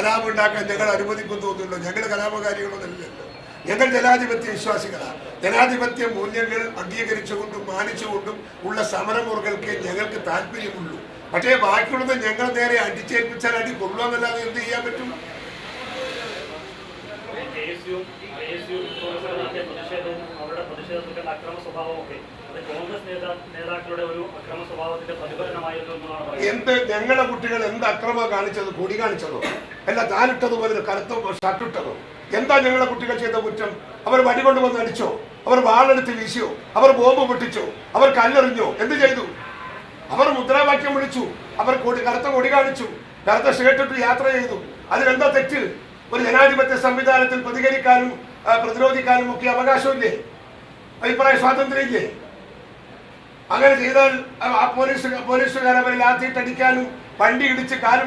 കലാപം ഉണ്ടാക്കാൻ ഞങ്ങൾ തോന്നുന്നുണ്ടോ? ഞങ്ങൾ കലാപകാരികളൊന്നുമില്ലല്ലോ ഞങ്ങൾ ജനാധിപത്യ വിശ്വാസികളാണ്. ജനാധിപത്യ മൂല്യങ്ങൾ അംഗീകരിച്ചുകൊണ്ടും മാനിച്ചുകൊണ്ടും ഉള്ള സമരമുറകൾക്ക് ഞങ്ങൾക്ക് താല്പര്യമുള്ളൂ. പക്ഷേ ബാക്കിയുള്ളത് ഞങ്ങൾ നേരെ അടിച്ചേൽപ്പിച്ചാൽ അടി കൊള്ളുമെന്നല്ലാതെ എന്ത് ചെയ്യാൻ പറ്റും? അവരുടെ പ്രതിഷേധത്തിന്റെ അക്രമ സ്വഭാവമൊക്കെ എന്ത് ഞങ്ങളുടെ കുട്ടികൾ എന്ത് അക്രമം കാണിച്ചത് കൂടി കാണിച്ചതോ? അല്ല താനിട്ടതുപോലെ കരുത്ത ഷർട്ടിട്ടതോ? എന്താ ഞങ്ങളുടെ കുട്ടികൾ ചെയ്ത കുറ്റം? അവർ വടി കൊണ്ടുവന്ന് അടിച്ചോ? അവർ വാളെടുത്ത് വീശിയോ? അവർ ബോംബ് പൊട്ടിച്ചോ? അവർ കല്ലെറിഞ്ഞോ? എന്ത് ചെയ്തു? അവർ മുദ്രാവാക്യം വിളിച്ചു. അവർ കൊടി കറുത്ത കൊടി കാണിച്ചു. കറുത്ത ഷേട്ടിട്ട് യാത്ര ചെയ്തു. അതിലെന്താ തെറ്റ്? ഒരു ജനാധിപത്യ സംവിധാനത്തിൽ പ്രതികരിക്കാനും പ്രതിരോധിക്കാനും ഒക്കെ അവകാശമില്ലേ? അഭിപ്രായ സ്വാതന്ത്ര്യമില്ലേ? അങ്ങനെ ചെയ്താൽ ആ പോലീസ് പോലീസുകാരെ അവരെ ലാത്തിയിട്ടടിക്കാനും വണ്ടി ഇടിച്ച് കാൽ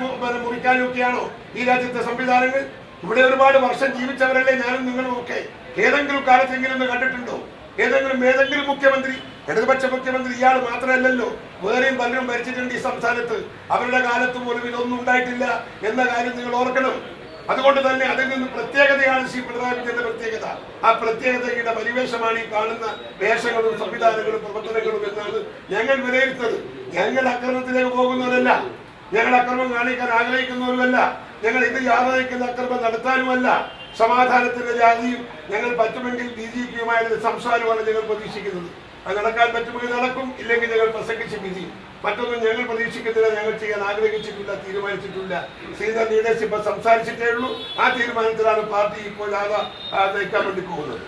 മുറിക്കാനും ഒക്കെയാണോ ഈ രാജ്യത്തെ സംവിധാനങ്ങൾ? ഇവിടെ ഒരുപാട് വർഷം ജീവിച്ചവരല്ലേ ഞാനും നിങ്ങളും ഒക്കെ. ഏതെങ്കിലും കാലത്തെങ്കിലും ഒന്ന് കണ്ടിട്ടുണ്ടോ? ഏതെങ്കിലും ഏതെങ്കിലും മുഖ്യമന്ത്രി ഇടതുപക്ഷ മുഖ്യമന്ത്രി ഇയാൾ മാത്രമല്ലല്ലോ വേറെയും പലരും ഭരിച്ചിട്ടുണ്ട് ഈ സംസ്ഥാനത്ത്. അവരുടെ കാലത്ത് പോലും ഇതൊന്നും ഉണ്ടായിട്ടില്ല എന്ന കാര്യം നിങ്ങൾ ഓർക്കണം. അതുകൊണ്ട് തന്നെ അതിൽ നിന്ന് പ്രത്യേകതയാണ് ശ്രീ പിണറായി വിജയന്റെ പ്രത്യേകത. ആ പ്രത്യേകതയുടെ പരിവേഷമാണ് ഈ കാണുന്ന വേഷങ്ങളും സംവിധാനങ്ങളും പ്രവർത്തനങ്ങളും എന്നാണ് ഞങ്ങൾ വിലയിരുത്തത് ഞങ്ങൾ അക്രമത്തിലേക്ക് പോകുന്നവരല്ല. ഞങ്ങൾ അക്രമം കാണിക്കാൻ ആഗ്രഹിക്കുന്നവരുമല്ല. ഞങ്ങൾ ഇത് യാതൊരു അക്രമം നടത്താനുമല്ല. സമാധാനത്തിന്റെ ജാതിയും ഞങ്ങൾ പറ്റുമെങ്കിൽ ബി ജെ പിയുമായുള്ള സംസാരമാണ് ഞങ്ങൾ പ്രതീക്ഷിക്കുന്നത്. അത് നടക്കാൻ പറ്റുമെങ്കിൽ നടക്കും ഇല്ലെങ്കിൽ ഞങ്ങൾ പ്രസംഗിച്ച് പിരിയും. മറ്റൊന്നും ഞങ്ങൾ പ്രതീക്ഷിക്കുന്നില്ല ഞങ്ങൾ ചെയ്യാൻ ആഗ്രഹിച്ചിട്ടില്ല തീരുമാനിച്ചിട്ടില്ല. സീനിയർ ലീഡേഴ്സ് ഇപ്പൊ സംസാരിച്ചിട്ടേ ഉള്ളൂ. ആ തീരുമാനത്തിലാണ് പാർട്ടി ഇപ്പോൾ ആകെ നയിക്കാൻ വേണ്ടി പോകുന്നത്.